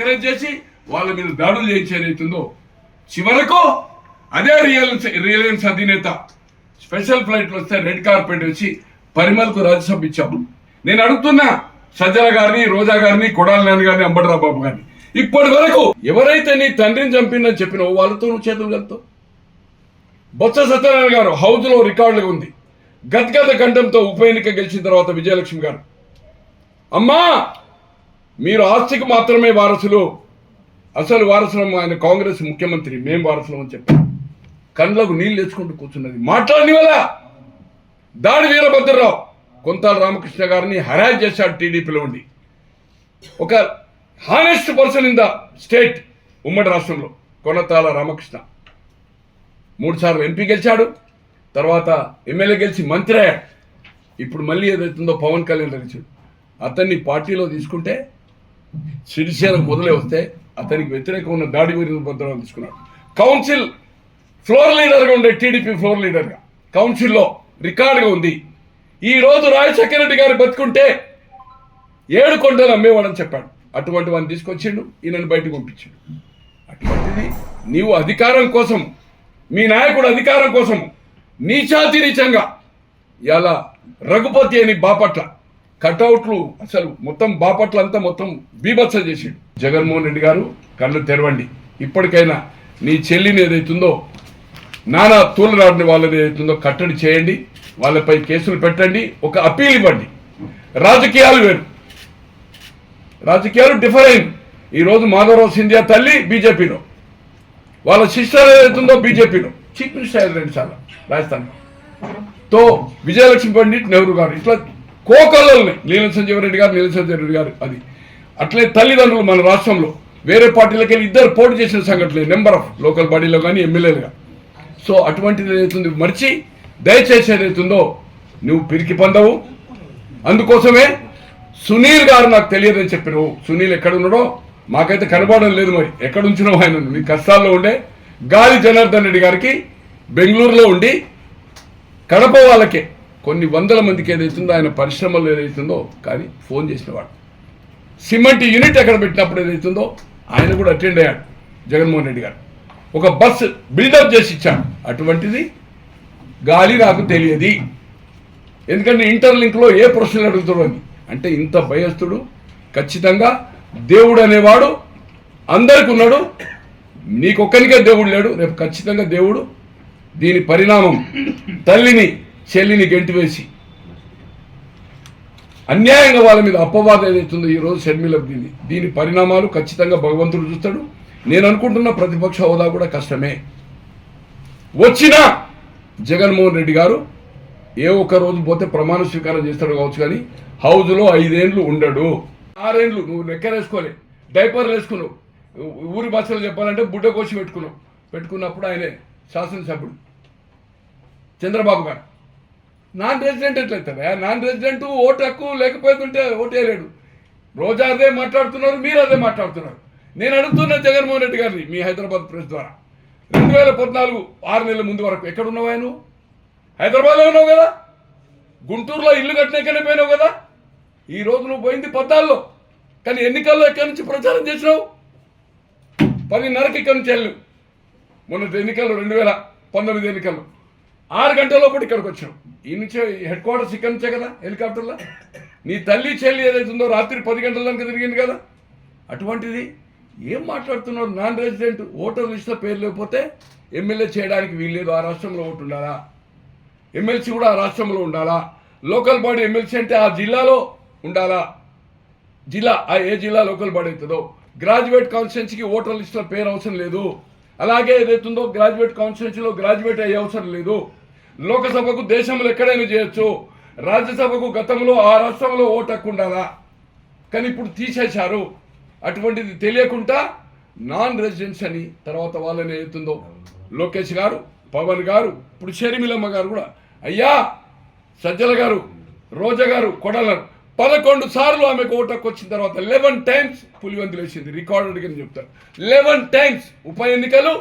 Encourage చేసి వాళ్ళ మీద దాడులు చేయించేదైతుందో చివరకు అదే రియలయన్స్ రిలయన్స్ అధినేత స్పెషల్ ఫ్లైట్లు వస్తే రెడ్ కార్పెట్ వచ్చి పరిమళకు రాజ్యసభ ఇచ్చాము. నేను అడుగుతున్నా సజ్జల గారిని రోజా గారిని కొడాల నాన్న గారిని అంబటరావు బాబు గారిని. ఇప్పటి వరకు ఎవరైతే నీ తండ్రిని చంపిందని చెప్పినావో వాళ్ళతో నువ్వు చేతులు కలుతావు బొత్స సత్యనారాయణ గారు హౌజ్లో ఉంది. గద్గద కంఠంతో ఉప ఎన్నిక గెలిచిన తర్వాత విజయలక్ష్మి గారు. అమ్మా! మీరు ఆస్తికి మాత్రమే వారసులు. అసలు వారసులం ఆయన కాంగ్రెస్ ముఖ్యమంత్రి మేం వారసులం అని చెప్పారు. కళ్ళకు నీళ్ళు తెచ్చుకుంటూ కూర్చున్నది. మాట్లాడని వల్ల దాడి వీరభద్రరావు కొంతాల రామకృష్ణ గారిని హరాజ్ చేశాడు టీడీపీలో ఉండి. ఒక honest person in the state ఉమ్మడి రాష్ట్రంలో కొనతాల రామకృష్ణ. మూడుసార్లు ఎంపీ గెలిచాడు. తర్వాత ఎమ్మెల్యే గెలిచి మంత్రి అయ్యాడు. ఇప్పుడు మళ్ళీ ఏదైతుందో పవన్ కళ్యాణ్ గెలిచాడు అతన్ని పార్టీలో తీసుకుంటే సిరిసేనకు మొదలే వస్తే అతనికి వ్యతిరేకంగా ఉన్న దాడి వీరభద్రరావు తీసుకున్నాడు. కౌన్సిల్ ఫ్లోర్ లీడర్గా ఉండే టీడీపీ ఫ్లోర్ లీడర్గా కౌన్సిల్లో రికార్డుగా ఉంది. ఈ రోజు రాజశేఖర రెడ్డి గారు బతుకుంటే ఏడు కొండలు అమ్మేవాడని చెప్పాడు. అటువంటి వాడిని తీసుకొచ్చిండు ఈయనను బయటకు పంపించాడు. అటువంటిది నీవు అధికారం కోసం మీ నాయకుడు అధికారం కోసం నీచాతి నీచంగా ఇలా రఘుపతి అని బాపట్ల కటౌట్లు అసలు మొత్తం బాపట్ల అంతా మొత్తం బీభత్స చేసిండు. జగన్మోహన్ రెడ్డి గారు కళ్ళు తెరవండి. ఇప్పటికైనా నీ చెల్లిని ఏదైతుందో నానా తూలనాడిని వాళ్ళని ఏదైతుందో కట్టడి చేయండి. వాళ్ళపై కేసులు పెట్టండి. ఒక అప్పీల్ ఇవ్వండి. రాజకీయాలు వేరు. రాజకీయాలు డిఫరెంట్ ఈరోజు మాధవరావు సింధియా తల్లి బీజేపీలో. వాళ్ళ సిస్టర్ ఏదైతుందో బీజేపీలో. చీఫ్ మినిస్టర్ అయ్యారు రెండుసార్లు రాజస్థాన్తో విజయలక్ష్మి పండిట్ నెహ్రూ గారు. ఇట్లా కోకల్లల్ని నీలం సంజీవ రెడ్డి గారు నీలం సంజీవ రెడ్డి గారు అది. అట్లే తల్లిదండ్రులు మన రాష్ట్రంలో వేరే పార్టీలకి వెళ్ళి ఇద్దరు పోటీ చేసిన సంఘటనలు నెంబర్ ఆఫ్ లోకల్ బాడీలో కానీ ఎమ్మెల్యేలుగా. సో అటువంటిది ఏదైతుంది మర్చి దయచేసి ఏదైతుందో నువ్వు పిరికి పొందవు. అందుకోసమే సునీల్ గారు నాకు తెలియదని చెప్పినావు. సునీల్ ఎక్కడ ఉన్నాడో మాకైతే కనబడడం లేదు మరి. ఎక్కడ ఉంచినావు ఆయన? మీ కష్టాల్లో ఉండే. గాలి జనార్దన్ రెడ్డి గారికి బెంగళూరులో ఉండి కడప వాళ్ళకే కొన్ని వందల మందికి ఏదైతుందో ఆయన పరిశ్రమలు ఏదైతుందో కానీ ఫోన్ చేసినవాడు. సిమెంట్ యూనిట్ ఎక్కడ పెట్టినప్పుడు ఏదైతుందో ఆయన కూడా అటెండ్ అయ్యాడు జగన్మోహన్ రెడ్డి గారు. ఒక బస్ బిల్డప్ చేసి ఇచ్చాడు. అటువంటిది గాలి నాకు తెలియదు. ఎందుకంటే ఇంటర్లింక్లో ఏ ప్రశ్నలు అడుగుతాడు అని. అంటే ఇంత భయస్తుడు ఖచ్చితంగా దేవుడు అనేవాడు అందరికి ఉన్నాడు. నీకొక్కనికే దేవుడు లేడు. రేపు ఖచ్చితంగా దేవుడు దీని పరిణామం తల్లిని చెల్లిని గెంటివేసి అన్యాయంగా వాళ్ళ మీద అపవాదం ఏదైతుందో ఈరోజు షర్మిలకు దీని దీని పరిణామాలు ఖచ్చితంగా భగవంతుడు చూస్తాడు. నేను అనుకుంటున్న ప్రతిపక్ష హోదా కూడా కష్టమే. వచ్చిన జగన్మోహన్ రెడ్డి గారు ఏ ఒక్క రోజు పోతే ప్రమాణ స్వీకారం చేస్తాడు కావచ్చు కానీ హౌజ్లో ఐదేండ్లు ఉండడు. ఆరేండ్లు నువ్వు లెక్కరేసుకోలే డైపర్లు వేసుకున్నావు. ఊరి భాషలో చెప్పాలంటే బుడ్డ కోసి పెట్టుకున్నావు. పెట్టుకున్నప్పుడు ఆయనే శాసనసభ్యుడు. చంద్రబాబు గారు. నాన్ రెసిడెంట్ ఎట్లయితారా నాన్ రెసిడెంట్ ఓటు హక్కు లేకపోతుంటే ఓటు వేయలేడు. రోజా అదే మాట్లాడుతున్నారు మీరు అదే మాట్లాడుతున్నారు. నేను అడుగుతున్న జగన్మోహన్ రెడ్డి గారిని మీ హైదరాబాద్ ప్రెస్ ద్వారా. రెండు వేల పద్నాలుగు ఆరు నెలల ముందు వరకు ఎక్కడున్నావా నువ్వు హైదరాబాద్లో ఉన్నావు కదా? గుంటూరులో ఇల్లు కట్టినాకనే పోయినావు కదా? ఈ రోజు నువ్వు పోయింది పద్నాలుగులో. కానీ ఎన్నికల్లో ఎక్కడి నుంచి ప్రచారం చేసినావు? పదిన్నరకి ఇక్కడి నుంచి వెళ్ళు. మొన్న ఎన్నికల్లో రెండు వేల పంతొమ్మిది ఎన్నికల్లో. ఆరు గంటల లోపల ఇక్కడికి వచ్చాం ఈ నుంచే హెడ్ క్వార్టర్స్ ఇక్కడ నుంచే కదా హెలికాప్టర్లో నీ తల్లి చెల్లి ఏదైతుందో రాత్రి పది గంటల దానికి తిరిగింది కదా? అటువంటిది ఏం మాట్లాడుతున్నారు నాన్ రెసిడెంట్? ఓటర్ లిస్టులో పేరు లేకపోతే ఎమ్మెల్యే చేయడానికి వీల్లేదు ఆ రాష్ట్రంలో ఓటు ఉండాలా? ఎమ్మెల్సీ కూడా ఆ రాష్ట్రంలో ఉండాలా? లోకల్ బాడీ ఎమ్మెల్సీ అంటే ఆ జిల్లాలో ఉండాలా? జిల్లా ఆ ఏ జిల్లా లోకల్ బాడీ అవుతుందో? గ్రాడ్యుయేట్ కాన్స్టిట్యున్సీకి ఓటర్ లిస్టులో పేరు అవసరం లేదు. అలాగే ఏదైతుందో గ్రాడ్యుయేట్ కాన్స్టిట్యున్సీలో గ్రాడ్యుయేట్ అయ్యే అవసరం లేదు. లోకసభకు దేశంలో ఎక్కడైనా చేయొచ్చు. రాజ్యసభకు గతంలో ఆ రాష్ట్రంలో ఓటు హక్కు ఉండాలా కానీ ఇప్పుడు తీసేశారు. అటువంటిది తెలియకుండా నాన్ రెసిడెన్స్ అని తర్వాత వాళ్ళని ఏతుందో లోకేష్ గారు పవన్ గారు ఇప్పుడు షర్మిలమ్మ గారు కూడా. అయ్యా సజ్జల గారు రోజా గారు కొడలరు పదకొండు సార్లు ఆమెకు ఓటకు వచ్చిన తర్వాత లెవెన్ టైమ్స్ పులివంతులు వేసింది రికార్డెడ్ చెప్తారు. లెవెన్ టైమ్స్ ఉప ఎన్నికలు